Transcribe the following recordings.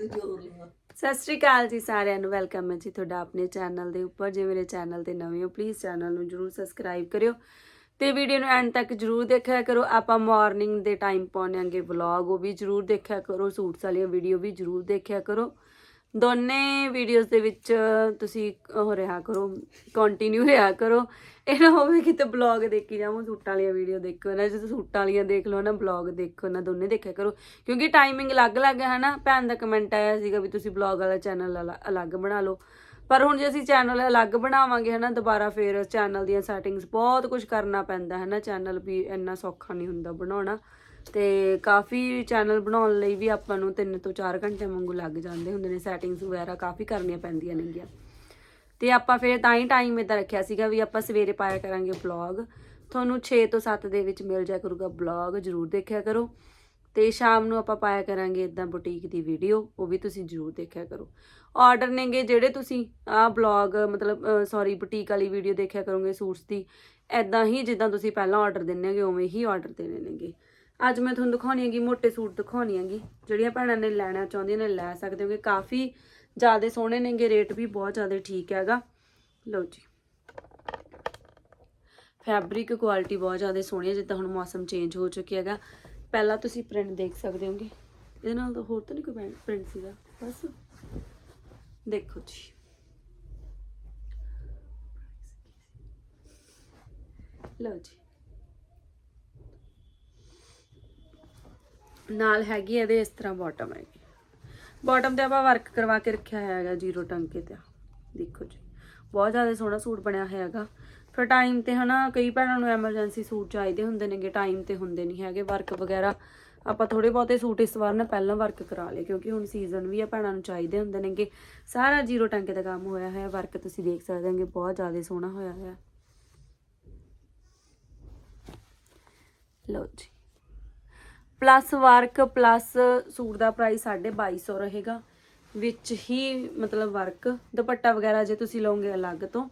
ਤੂੰ ਜੋਰ ਲਾ ਸਤਿ ਸ਼੍ਰੀ ਅਕਾਲ ਜੀ ਸਾਰਿਆਂ ਨੂੰ, ਵੈਲਕਮ ਹੈ ਜੀ ਤੁਹਾਡਾ ਆਪਣੇ ਚੈਨਲ ਦੇ ਉੱਪਰ। ਜੇ ਮੇਰੇ ਚੈਨਲ ਤੇ ਨਵੇਂ ਹੋ ਪਲੀਜ਼ ਚੈਨਲ ਨੂੰ ਜਰੂਰ ਸਬਸਕ੍ਰਾਈਬ ਕਰਿਓ ਤੇ ਵੀਡੀਓ ਨੂੰ ਐਂਡ ਤੱਕ ਜਰੂਰ ਦੇਖਿਆ ਕਰੋ। ਆਪਾਂ ਮਾਰਨਿੰਗ ਦੇ ਟਾਈਮ ਪਾਉਣਾਂਗੇ ਵਲੌਗ ਉਹ ਵੀ ਜਰੂਰ ਦੇਖਿਆ ਕਰੋ। ਸੂਟਸ ਵਾਲੀਆਂ ਵੀਡੀਓ ਵੀ ਜਰੂਰ ਦੇਖਿਆ ਕਰੋ। ਦੋਨੇ ਵੀਡੀਓਜ਼ ਦੇ ਵਿੱਚ ਤੁਸੀਂ ਉਹ ਰਿਹਾ ਕਰੋ ਕੰਟੀਨਿਊ ਰਿਹਾ ਕਰੋ। ਇਹ ਨਾ ਹੋਵੇ ਕਿ ਤੇ ਬਲੌਗ ਦੇਖੀ ਜਾਵਾਂ, ਸੂਟਾਂ ਵਾਲੀਆਂ ਵੀਡੀਓ ਦੇਖੋ ਨਾ, ਜਦੋਂ ਸੂਟਾਂ ਵਾਲੀਆਂ ਦੇਖ ਲਓ ਨਾ ਬਲੌਗ ਦੇਖੋ ਨਾ, ਦੋਨੇ ਦੇਖਿਆ ਕਰੋ। ਕਿਉਂਕਿ ਟਾਈਮਿੰਗ ਅਲੱਗ-ਅਲੱਗ ਹੈ ਨਾ ਭੈਣ ਦਾ ਕਮੈਂਟ ਆਇਆ ਸੀਗਾ ਵੀ ਤੁਸੀਂ ਬਲੌਗ ਵਾਲਾ ਚੈਨਲ ਅਲੱਗ ਬਣਾ ਲਓ। ਪਰ ਹੁਣ ਜੇ ਅਸੀਂ ਚੈਨਲ ਅਲੱਗ ਬਣਾਵਾਂਗੇ ਹਨਾ, ਦੁਬਾਰਾ ਫੇਰ ਚੈਨਲ ਦੀਆਂ ਸੈਟਿੰਗਸ ਬਹੁਤ ਕੁਝ ਕਰਨਾ ਪੈਂਦਾ ਹੈ ਨਾ। ਚੈਨਲ ਵੀ ਇੰਨਾ ਸੌਖਾ ਨਹੀਂ ਹੁੰਦਾ ਬਣਾਉਣਾ। ਤੇ ਕਾਫੀ ਚੈਨਲ ਬਣਾਉਣ ਲਈ ਵੀ ਆਪਾਂ ਨੂੰ 3 ਤੋਂ 4 ਘੰਟੇ ਵਾਂਗੂ ਲੱਗ ਜਾਂਦੇ ਹੁੰਦੇ ਨੇ ਸੈਟਿੰਗਸ ਵਗੈਰਾ ਕਾਫੀ ਕਰਨੀਆਂ ਪੈਂਦੀਆਂ ਨੇਗੀਆਂ। ਤੇ ਆਪਾਂ ਫਿਰ ਤਾਂ ਹੀ ਟਾਈਮ ਇਦਾਂ ਰੱਖਿਆ ਸੀਗਾ ਵੀ ਆਪਾਂ ਸਵੇਰੇ ਪਾਇਆ ਕਰਾਂਗੇ ਵਲੌਗ ਤੁਹਾਨੂੰ 6 ਤੋਂ 7 ਦੇ ਵਿੱਚ ਮਿਲ ਜਾ ਕਰੂਗਾ ਵਲੌਗ ਜਰੂਰ ਦੇਖਿਆ ਕਰੋ। ਤੇ ਸ਼ਾਮ ਨੂੰ ਆਪਾਂ ਪਾਇਆ ਕਰਾਂਗੇ ਇਦਾਂ ਬੁਟੀਕ ਦੀ ਵੀਡੀਓ ਉਹ ਵੀ ਤੁਸੀਂ ਜਰੂਰ ਦੇਖਿਆ ਕਰੋ। ਆਰਡਰ ਨੇਗੇ ਜਿਹੜੇ ਤੁਸੀਂ, ਆਹ ਬਲੌਗ ਮਤਲਬ ਸੌਰੀ ਬੁਟੀਕ ਵਾਲੀ ਵੀਡੀਓ ਦੇਖਿਆ ਕਰੋਗੇ ਸੂਟਸ ਦੀ। ਐਦਾਂ ਹੀ ਜਿੱਦਾਂ ਤੁਸੀਂ ਪਹਿਲਾਂ ਆਰਡਰ ਦਿੰਨੇ ਉਵੇਂ ਹੀ ਆਰਡਰ ਦੇਣੇ ਨੇਗੇ। ਅੱਜ ਮੈਂ ਤੁਹਾਨੂੰ ਦਿਖਾਉਣੀ ਹੈਗੀ ਮੋਟੇ ਸੂਟ ਦਿਖਾਉਣੀ ਹੈਗੀ। ਜਿਹੜੀਆਂ ਭੈਣਾਂ ਨੇ ਲੈਣਾ ਚਾਹੁੰਦੀਆਂ ਨੇ ਲੈ ਸਕਦੇ ਹੋਗੇ। ਕਾਫੀ ਜ਼ਿਆਦਾ ਸੋਹਣੇ ਨੇਗੇ, ਰੇਟ ਵੀ ਬਹੁਤ ਜ਼ਿਆਦਾ ਠੀਕ ਹੈਗਾ। ਲਓ ਜੀ। ਫੈਬਰਿਕ ਕੁਆਲਿਟੀ ਬਹੁਤ ਜ਼ਿਆਦਾ ਸੋਹਣੀ ਹੈ, ਜਿੱਦਾਂ ਹੁਣ ਮੌਸਮ ਚੇਂਜ ਹੋ ਚੁੱਕਿਆ ਹੈਗਾ। ਪਹਿਲਾਂ ਤੁਸੀਂ ਪ੍ਰਿੰਟ ਦੇਖ ਸਕਦੇ ਹੋਗੇ। ਇਹਦੇ ਨਾਲ ਤਾਂ ਹੋਰ ਤਾਂ ਨਹੀਂ ਕੋਈ ਪ੍ਰਿੰਟ ਸੀਗਾ। ਬਸ। ਦੇਖੋ ਜੀ। ਲਓ ਜੀ। ਨਾਲ ਹੈਗੀ ਇਹਦੇ ਇਸ ਤਰ੍ਹਾਂ ਬਾਟਮ ਹੈਗੀ। ਬਾਟਮ ਤੇ ਆਪਾਂ ਵਰਕ ਕਰਵਾ ਕੇ ਰੱਖਿਆ ਹੋਇਆ ਹੈਗਾ ਜ਼ੀਰੋ ਟੰਕੇ ਤੇ ਦੇਖੋ ਜੀ, ਬਹੁਤ ਜ਼ਿਆਦਾ ਸੋਹਣਾ ਸੂਟ ਬਣਿਆ ਹੋਇਆ ਹੈਗਾ। ਫਿਰ ਟਾਈਮ ਤੇ ਹਨਾ, ਕਈ ਭੈਣਾਂ ਨੂੰ ਐਮਰਜੈਂਸੀ ਸੂਟ ਚਾਹੀਦੇ ਹੁੰਦੇ ਨੇਗੇ ਟਾਈਮ ਤੇ ਹੁੰਦੇ ਨਹੀਂ ਹੈਗੇ। ਵਰਕ ਵਗੈਰਾ, ਆਪਾਂ ਥੋੜੇ ਬਹੁਤੇ ਸੂਟ ਇਸ ਵਾਰ ਨਾ ਪਹਿਲਾਂ ਵਰਕ ਕਰਾ ਲਏ, ਕਿਉਂਕਿ ਹੁਣ ਸੀਜ਼ਨ ਵੀ ਆ, ਭੈਣਾਂ ਨੂੰ ਚਾਹੀਦੇ ਹੁੰਦੇ ਨੇਗੇ। ਸਾਰਾ ਜ਼ੀਰੋ ਟੰਕੇ ਦਾ ਕੰਮ ਹੋਇਆ ਹੋਇਆ ਵਰਕ ਤੁਸੀਂ ਦੇਖ ਸਕਦੇ ਹੋਗੇ, ਬਹੁਤ ਜ਼ਿਆਦਾ ਸੋਹਣਾ ਹੋਇਆ ਹੋਇਆ। ਲਓ ਜੀ। ਪਲੱਸ ਵਰਕ ਪਲੱਸ ਸੂਟ ਦਾ ਪ੍ਰਾਈਸ 2250 ਰਹੇਗਾ। ਵਿੱਚ ਹੀ ਮਤਲਬ ਵਰਕ ਦੁਪੱਟਾ ਵਗੈਰਾ ਜੇ ਤੁਸੀਂ ਲਓਗੇ ਅਲੱਗ ਤੋਂ,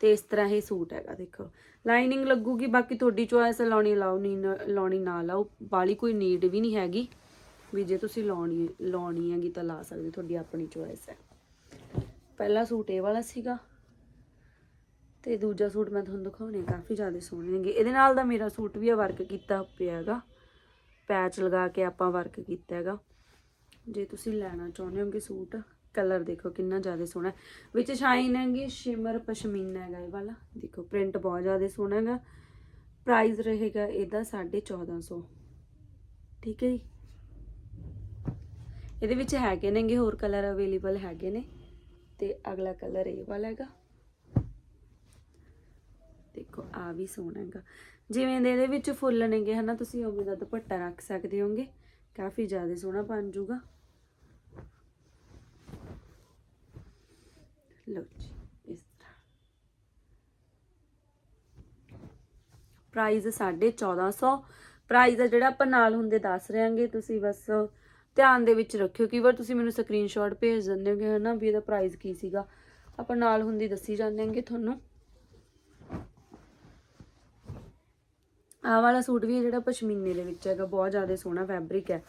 ਤੇ ਇਸ ਤਰ੍ਹਾਂ ਹੀ ਸੂਟ ਹੈਗਾ, ਦੇਖੋ। ਲਾਈਨਿੰਗ ਲੱਗੂਗੀ, ਬਾਕੀ ਤੁਹਾਡੀ ਚੋਇਸ ਲਾਉਣੀ ਲਾਓ ਨਹੀਂ ਨ- ਲਾਉਣੀ ਨਾ ਲਾਓ ਬਾਲੀ ਕੋਈ ਨੀਡ ਵੀ ਨਹੀਂ ਹੈਗੀ। ਵੀ ਜੇ ਤੁਸੀਂ ਲਾਉਣੀ ਲਾਉਣੀ ਹੈਗੀ ਤਾਂ ਲਾ ਸਕਦੇ, ਤੁਹਾਡੀ ਆਪਣੀ ਚੋਇਸ ਹੈ। ਪਹਿਲਾ ਸੂਟ ਇਹ ਵਾਲਾ ਸੀਗਾ, ਤੇ ਦੂਜਾ ਸੂਟ ਮੈਂ ਤੁਹਾਨੂੰ ਦਿਖਾਉਣੇ ਕਾਫੀ ਜ਼ਿਆਦਾ ਸੋਹਣੇ ਨੇਗੇ। ਇਹਦੇ ਨਾਲ ਦਾ ਮੇਰਾ ਸੂਟ ਵੀ ਆ ਵਰਕ ਕੀਤਾ ਪਿਆ ਹੈਗਾ। ਪੈਚ ਲਗਾ ਕੇ ਆਪਾਂ ਵਰਕ ਕੀਤਾ ਹੈਗਾ। ਜੇ ਤੁਸੀਂ ਲੈਣਾ ਚਾਹੁੰਦੇ ਹੋਗੇ ਸੂਟ ਕਲਰ ਦੇਖੋ ਕਿੰਨਾ ਜ਼ਿਆਦਾ ਸੋਹਣਾ ਵਿੱਚ ਸ਼ਾਈਨ ਹੈਗੀ ਸ਼ਿਮਰ ਪਸ਼ਮੀਨਾ ਹੈਗਾ ਇਹ ਵਾਲਾ। ਦੇਖੋ ਪ੍ਰਿੰਟ ਬਹੁਤ ਜ਼ਿਆਦਾ ਸੋਹਣਾ ਹੈਗਾ। ਪ੍ਰਾਈਸ ਰਹੇਗਾ ਇਹਦਾ 1450 ਠੀਕ ਹੈ ਜੀ? ਇਹਦੇ ਵਿੱਚ ਹੈਗੇ ਨੇਗੇ ਹੋਰ ਕਲਰ ਅਵੇਲੇਬਲ ਹੈਗੇ ਨੇ। ਤੇ ਅਗਲਾ ਕਲਰ ਇਹ ਵਾਲਾ ਹੈਗਾ। ਦੇਖੋ ਆ ਵੀ ਸੋਹਣਾ ਹੈਗਾ। ਜਿਵੇਂ ਦੇ ਇਹਦੇ ਵਿੱਚ ਫੁੱਲ ਨੇਗੇ ਹਨਾ, ਤੁਸੀਂ ਉਵੇਂ ਦਾ ਦੁਪੱਟਾ ਰੱਖ ਸਕਦੇ ਹੋਗੇ ਕਾਫੀ ਜ਼ਿਆਦਾ ਸੋਹਣਾ ਬਣ ਜਾਊਗਾ। ਲਓ ਜੀ, ਇਸ ਤਰ੍ਹਾਂ। ਪ੍ਰਾਈਸ 1450 ਪ੍ਰਾਈਸ ਆ ਜਿਹੜਾ ਆਪਾਂ ਨਾਲ ਹੁੰਦੇ ਦੱਸ ਰਹੇਾਂਗੇ, ਤੁਸੀਂ ਬਸ ਧਿਆਨ ਦੇ ਵਿੱਚ ਰੱਖਿਓ ਕਈ ਵਾਰ ਤੁਸੀਂ ਮੈਨੂੰ ਸਕਰੀਨਸ਼ਾਟ ਭੇਜ ਦਿੰਦੇ ਹੋਗੇ ਹਨਾ ਵੀ ਇਹਦਾ ਪ੍ਰਾਈਸ ਕੀ ਸੀਗਾ। ਆਪਾਂ ਨਾਲ ਹੁੰਦੀ ਦੱਸੀ ਜਾਂਦੇ ਹਾਂਗੇ ਤੁਹਾਨੂੰ। ਆਹ ਵਾਲਾ ਸੂਟ ਵੀ ਹੈ ਜਿਹੜਾ ਪਸ਼ਮੀਨੇ ਦੇ ਵਿੱਚ ਹੈਗਾ, ਬਹੁਤ ਜ਼ਿਆਦਾ ਸੋਹਣਾ ਫੈਬਰਿਕ ਹੈ।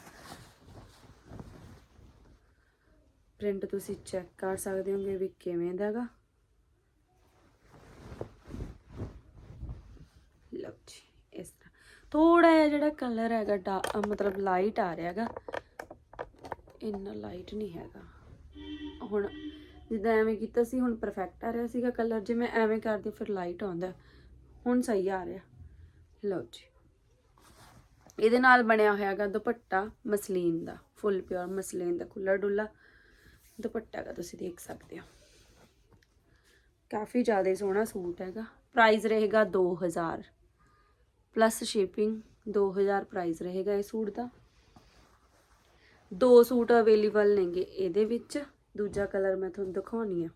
ਪ੍ਰਿੰਟ ਤੁਸੀਂ ਚੈੱਕ ਕਰ ਸਕਦੇ ਹੋਗੇ ਵੀ ਕਿਵੇਂ ਦਾ ਹੈਗਾ। ਲਓ ਜੀ, ਇਸ ਤਰ੍ਹਾਂ। ਥੋੜਾ ਜਿਹਾ ਜਿਹੜਾ ਕਲਰ ਹੈਗਾ ਡਾ- ਮਤਲਬ ਲਾਈਟ ਆ ਰਿਹਾ ਹੈਗਾ। ਇੰਨਾ ਲਾਈਟ ਨਹੀਂ ਹੈਗਾ। ਹੁਣ ਜਿੱਦਾਂ ਐਵੇਂ ਕੀਤਾ ਸੀ, ਹੁਣ ਪਰਫੈਕਟ ਆ ਰਿਹਾ ਸੀਗਾ ਕਲਰ ਜੇ ਮੈਂ ਐਵੇਂ ਕਰਦੀ ਫਿਰ ਲਾਈਟ ਆਉਂਦਾ। ਹੁਣ ਸਹੀ ਆ ਰਿਹਾ। ਲਓ ਜੀ। ਇਹਦੇ ਨਾਲ ਬਣਿਆ ਹੋਇਆ ਹੈਗਾ ਦੁਪੱਟਾ ਮਸਲੀਨ ਦਾ, ਫੁੱਲ ਪਿਓਰ ਮਸਲੀਨ ਦਾ ਖੁੱਲਾ ਡੁੱਲਾ ਦੁਪੱਟਾ ਹੈਗਾ ਤੁਸੀਂ ਦੇਖ ਸਕਦੇ ਹੋ। ਕਾਫੀ ਜ਼ਿਆਦਾ ਸੋਹਣਾ ਸੂਟ ਹੈਗਾ। ਪ੍ਰਾਈਸ ਰਹੇਗਾ 2000 ਪਲੱਸ ਸ਼ਿਪਿੰਗ 2000 ਪ੍ਰਾਈਸ ਰਹੇਗਾ ਇਹ ਸੂਟ ਦਾ। ਦੋ ਸੂਟ ਅਵੇਲੇਬਲ ਨੇਗੇ ਇਹਦੇ ਵਿੱਚ। ਦੂਜਾ ਕਲਰ ਮੈਂ ਤੁਹਾਨੂੰ ਦਿਖਾਉਣੀ ਆ।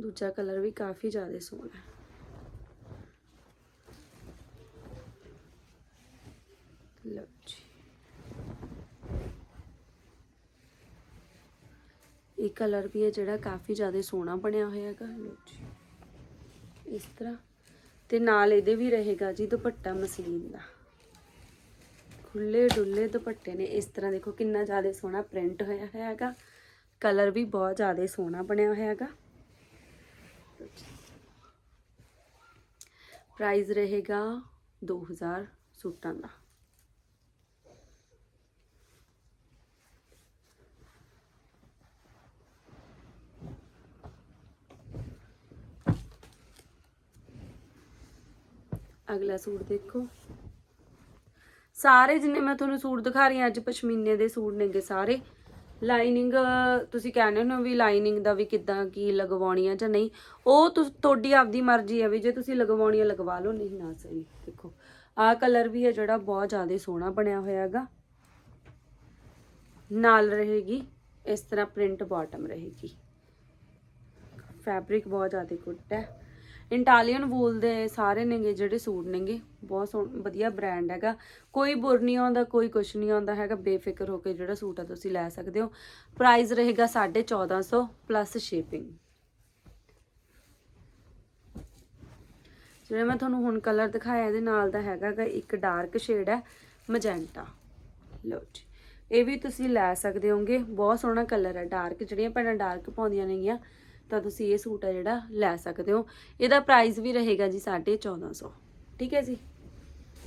ਦੂਜਾ ਕਲਰ ਵੀ ਕਾਫੀ ਜ਼ਿਆਦਾ ਸੋਹਣਾ ਹੈ। ਲਓ ਜੀ। ਇਹ ਕਲਰ ਵੀ ਹੈ ਜਿਹੜਾ ਕਾਫੀ ਜ਼ਿਆਦਾ ਸੋਹਣਾ ਬਣਿਆ ਹੋਇਆ ਹੈਗਾ, ਲਓ ਜੀ। ਇਸ ਤਰ੍ਹਾਂ। ਤੇ ਨਾਲ ਇਹਦੇ ਵੀ ਰਹੇਗਾ ਜੀ ਦੁਪੱਟਾ ਮਸਲੀਨ ਦਾ। ਖੁੱਲੇ ਡੁੱਲੇ ਦੁਪੱਟੇ ਨੇ। ਇਸ ਤਰ੍ਹਾਂ ਦੇਖੋ ਕਿੰਨਾ ਜ਼ਿਆਦਾ ਸੋਹਣਾ ਪ੍ਰਿੰਟ ਹੋਇਆ ਹੋਇਆ ਹੈਗਾ। ਕਲਰ ਵੀ ਬਹੁਤ ਜ਼ਿਆਦਾ ਸੋਹਣਾ ਬਣਿਆ ਹੋਇਆ ਹੈਗਾ। ਪ੍ਰਾਈਸ ਰਹੇਗਾ 2000 ਸੂਟਾਂ ਦਾ। ਅਗਲਾ ਸੂਟ ਦੇਖੋ। ਸਾਰੇ ਜਿੰਨੇ ਮੈਂ ਤੁਹਾਨੂੰ ਸੂਟ ਦਿਖਾ ਰਹੀ ਹਾਂ, ਅੱਜ ਪਸ਼ਮੀਨੇ ਦੇ ਸੂਟ ਨੇਗੇ ਸਾਰੇ। ਲਾਈਨਿੰਗ ਤੁਸੀਂ ਕਹਿੰਦੇ ਹੋ ਵੀ ਲਾਈਨਿੰਗ ਦਾ ਵੀ ਕਿੱਦਾਂ ਕੀ ਲਗਵਾਉਣੀ ਆ ਜਾਂ ਨਹੀਂ। ਉਹ ਤੁਹਾਡੀ ਆਪਦੀ ਮਰਜ਼ੀ ਹੈ ਵੀ ਜੇ ਤੁਸੀਂ ਲਗਵਾਉਣੀ ਆ ਲਗਵਾ ਲਓ, ਨਹੀਂ ਨਾ ਸਹੀ। ਦੇਖੋ, ਆਹ ਕਲਰ ਵੀ ਹੈ ਜਿਹੜਾ ਬਹੁਤ ਜ਼ਿਆਦਾ ਸੋਹਣਾ ਬਣਿਆ ਹੋਇਆ ਹੈਗਾ। ਨਾਲ ਰਹੇਗੀ, ਇਸ ਤਰ੍ਹਾਂ ਪ੍ਰਿੰਟ ਬਾਟਮ ਰਹੇਗੀ। ਫੈਬਰਿਕ ਬਹੁਤ ਜ਼ਿਆਦਾ ਗੁੱਡ ਹੈ। ਇੰਟਾਲੀਅਨ ਵੂਲ ਦੇ ਸਾਰੇ ਨੇਗੇ ਜਿਹੜੇ ਸੂਟ ਨੇਗੇ, ਬਹੁਤ ਸੋਹਣ, ਵਧੀਆ ਬ੍ਰਾਂਡ ਹੈਗਾ। ਕੋਈ ਬੁਰ ਨਹੀਂ ਆਉਂਦਾ, ਕੋਈ ਕੁਛ ਨਹੀਂ ਆਉਂਦਾ ਹੈਗਾ, ਬੇਫਿਕਰ ਹੋ ਕੇ ਜਿਹੜਾ ਸੂਟ ਆ ਤੁਸੀਂ ਲੈ ਸਕਦੇ ਹੋ। ਪ੍ਰਾਈਸ ਰਹੇਗਾ 1450 ਪਲੱਸ ਸ਼ਿਪਿੰਗ ਜਿਹੜਾ ਮੈਂ ਤੁਹਾਨੂੰ ਹੁਣ ਕਲਰ ਦਿਖਾਇਆ, ਇਹਦੇ ਨਾਲ ਦਾ ਹੈਗਾ ਗਾ ਇੱਕ ਡਾਰਕ ਸ਼ੇਡ ਹੈ ਮਜੈਂਟਾ ਲਓ ਜੀ, ਇਹ ਵੀ ਤੁਸੀਂ ਲੈ ਸਕਦੇ ਹੋਗੇ, ਬਹੁਤ ਸੋਹਣਾ ਕਲਰ ਹੈ ਡਾਰਕ ਜਿਹੜੀਆਂ ਭੈਣਾਂ ਡਾਰਕ ਪਾਉਂਦੀਆਂ ਨੇਗੀਆਂ। ਤਾਂ ਤੁਸੀਂ ਇਹ ਸੂਟ ਆ ਜਿਹੜਾ ਲੈ ਸਕਦੇ ਹੋ। ਇਹਦਾ ਪ੍ਰਾਈਸ ਵੀ ਰਹੇਗਾ ਜੀ 1450 ਠੀਕ ਹੈ ਜੀ?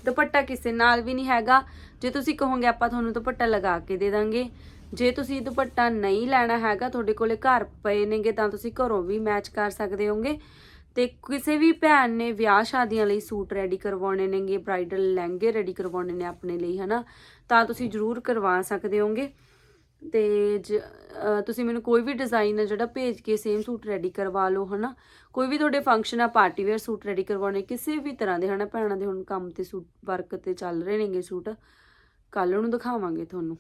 ਦੁਪੱਟਾ ਕਿਸੇ ਨਾਲ ਵੀ ਨਹੀਂ ਹੈਗਾ। ਜੇ ਤੁਸੀਂ ਕਹੋਗੇ ਆਪਾਂ ਤੁਹਾਨੂੰ ਦੁਪੱਟਾ ਲਗਾ ਕੇ ਦੇ ਦਾਂਗੇ। ਜੇ ਤੁਸੀਂ ਦੁਪੱਟਾ ਨਹੀਂ ਲੈਣਾ ਹੈਗਾ, ਤੁਹਾਡੇ ਕੋਲੇ ਘਰ ਪਏ ਨੇਗੇ ਤਾਂ ਤੁਸੀਂ ਘਰੋਂ ਵੀ ਮੈਚ ਕਰ ਸਕਦੇ ਹੋਗੇ। ਤੇ ਕਿਸੇ ਵੀ ਭੈਣ ਨੇ ਵਿਆਹ ਸ਼ਾਦੀਆਂ ਲਈ ਸੂਟ ਰੈਡੀ ਕਰਵਾਉਣੇ ਨੇਗੇ ਬ੍ਰਾਈਡਲ ਲਹਿੰਗੇ ਰੈਡੀ ਕਰਵਾਉਣੇ ਨੇ ਆਪਣੇ ਲਈ, ਹਨਾ? ਤਾਂ ਤੁਸੀਂ ਜ਼ਰੂਰ ਕਰਵਾ ਸਕਦੇ ਹੋਗੇ। ਤੇ ਜ- ਤੁਸੀਂ ਮੈਨੂੰ ਕੋਈ ਵੀ ਡਿਜ਼ਾਈਨ ਹੈ ਜਿਹੜਾ ਭੇਜ ਕੇ ਸੇਮ ਸੂਟ ਰੈਡੀ ਕਰਵਾ ਲਓ, ਹਨਾ? ਕੋਈ ਵੀ ਤੁਹਾਡੇ ਫੰਕਸ਼ਨ ਆ ਪਾਰਟੀ ਵੇਅਰ ਸੂਟ ਰੈਡੀ ਕਰਵਾਉਣੇ, ਕਿਸੇ ਵੀ ਤਰ੍ਹਾਂ ਦੇ, ਹਨਾ, ਭੈਣਾਂ ਦੇ ਹੁਣ ਕੰਮ ਤੇ ਸੂਟ ਵਰਕ ਤੇ ਚੱਲ ਰਹੇ ਨੇਗੇ ਸੂਟ ਕੱਲ ਨੂੰ ਦਿਖਾਵਾਂਗੇ ਤੁਹਾਨੂੰ।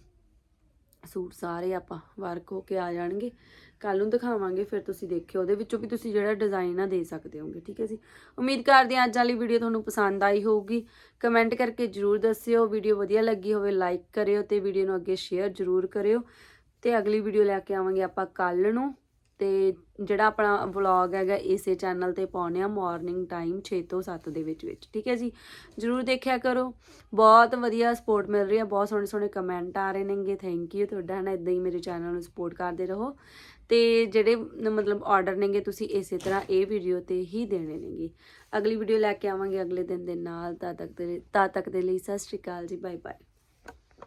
ਸੂਟ ਸਾਰੇ ਆਪਾਂ ਵਰਕ ਹੋ ਕੇ ਆ ਜਾਣਗੇ। ਕੱਲ ਨੂੰ ਦਿਖਾਵਾਂਗੇ, ਫਿਰ ਤੁਸੀਂ ਦੇਖਿਓ। ਉਹਦੇ ਵਿੱਚੋਂ ਵੀ ਤੁਸੀਂ ਜਿਹੜਾ ਡਿਜ਼ਾਈਨ ਆ ਦੇ ਸਕਦੇ ਹੋਗੇ, ਠੀਕ ਹੈ ਜੀ? ਉਮੀਦ ਕਰਦੇ ਹਾਂ ਅੱਜ ਵਾਲੀ ਵੀਡੀਓ ਤੁਹਾਨੂੰ ਪਸੰਦ ਆਈ ਹੋਊਗੀ। ਕਮੈਂਟ ਕਰਕੇ ਜਰੂਰ ਦੱਸਿਓ। ਵੀਡੀਓ ਵਧੀਆ ਲੱਗੀ ਹੋਵੇ ਲਾਈਕ ਕਰਿਓ ਤੇ ਵੀਡੀਓ ਨੂੰ ਅੱਗੇ ਸ਼ੇਅਰ ਜਰੂਰ ਕਰਿਓ। ਤੇ ਅਗਲੀ ਵੀਡੀਓ ਲੈ ਕੇ ਆਵਾਂਗੇ ਆਪਾਂ ਕੱਲ ਨੂੰ। ਤੇ ਜਿਹੜਾ ਆਪਣਾ ਵਲੌਗ ਹੈਗਾ ਇਸੇ ਚੈਨਲ ਤੇ ਪਾਉਣੇ ਆ ਮਾਰਨਿੰਗ ਟਾਈਮ 6 ਤੋਂ 7 ਦੇ ਵਿੱਚ ਵਿੱਚ, ਠੀਕ ਹੈ ਜੀ? ਜਰੂਰ ਦੇਖਿਆ ਕਰੋ। ਬਹੁਤ ਵਧੀਆ ਸਪੋਰਟ ਮਿਲ ਰਹੀ ਹੈ, ਬਹੁਤ ਸੋਹਣੇ ਸੋਹਣੇ ਕਮੈਂਟ ਆ ਰਹੇ ਨੇਗੇ ਥੈਂਕ ਯੂ ਤੁਹਾਡਾ ਨਾ ਇਦਾਂ ਹੀ ਮੇਰੇ ਚੈਨਲ ਨੂੰ ਸਪੋਰਟ ਕਰਦੇ ਰਹੋ। ਤੇ ਜਿਹੜੇ ਮਤਲਬ ਆਰਡਰ ਨੇਗੇ, ਤੁਸੀਂ ਇਸੇ ਤਰ੍ਹਾਂ ਇਹ ਵੀਡੀਓ ਤੇ ਹੀ ਦੇਣੇ ਨੇਗੇ। ਅਗਲੀ ਵੀਡੀਓ ਲੈ ਕੇ ਆਵਾਂਗੇ ਅਗਲੇ ਦਿਨ ਦੇ ਨਾਲ। ਤਦ ਤੱਕ ਦੇ ਤਦ ਤੱਕ ਦੇ ਲਈ ਸਤਿ ਸ਼੍ਰੀ ਅਕਾਲ ਜੀ ਬਾਏ ਬਾਏ